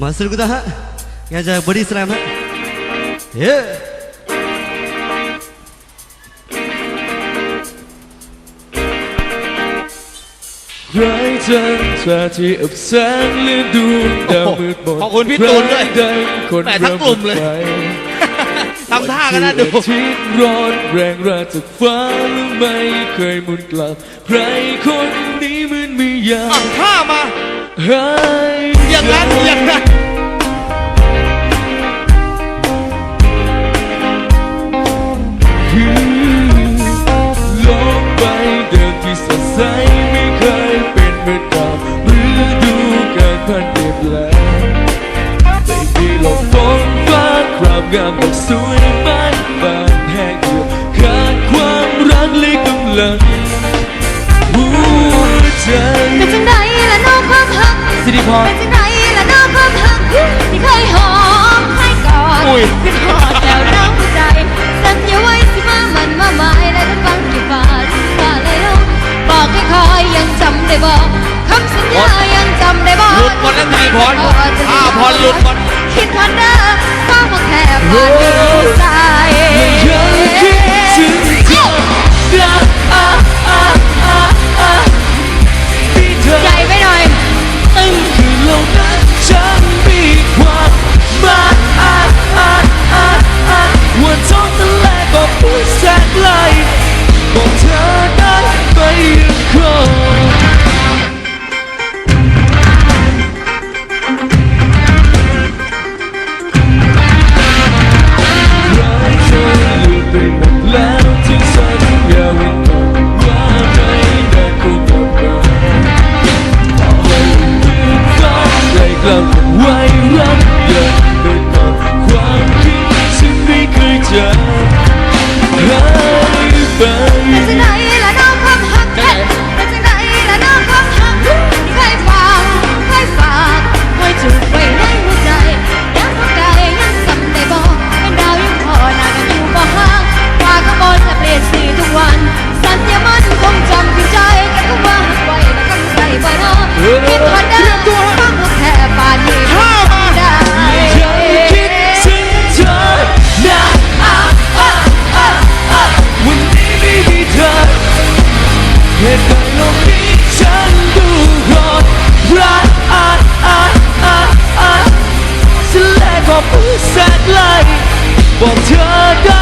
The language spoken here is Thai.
มาสนุกกันนะฮะงานจากบอดี้สแลมฮะเฮ้ไรจันทราที่อับแสงและดวงดาวมืดมนขอบคุณพี่ตูนด้วยใครใดคนแหม่ทั้งกลุ่มเลยริ่หดไฟทำท่ากันนะดูวันที่อาทิตย์ร้อนแรงราจากฟ้าและไม่เคยหมุนกลับ ใครคนนี้เหมือนไม่อยาอะกท่ามาหาย ละกำลังหัวใจเป็นจังใดละน้องความหักสิริพรเป็นจังใดละน้องความหักที่เคยหอมให้กอดอุ้ยขึ้นหอดแล้วน้องใจสัญญาไว้สิมามันมาหมายและทั้งฟังกี่ฟ้าฟ้าเลยน้องบอกให้คอยยังจำได้บอกคำสัญญายังจำได้บอกหลุดหมดแล้วสิริพรอ่าพรหลุดหมดคิดพันเด้อฟ้ามาแค่ปานดีใจ บอกเธอได้ไหมยังคงร้ายเธอลืมไปหมดแล้วที่สัญญาไว้ก่อนว่าไม่ได้คู่กับเราใจกลับไวรักยังเป็นต่อความคิดฉันไม่เคยจา เหตุใดโลกนี้ฉันดูรอดรักอะอ่ออะฉันแลกความพูดแสนไกลบอกเธอ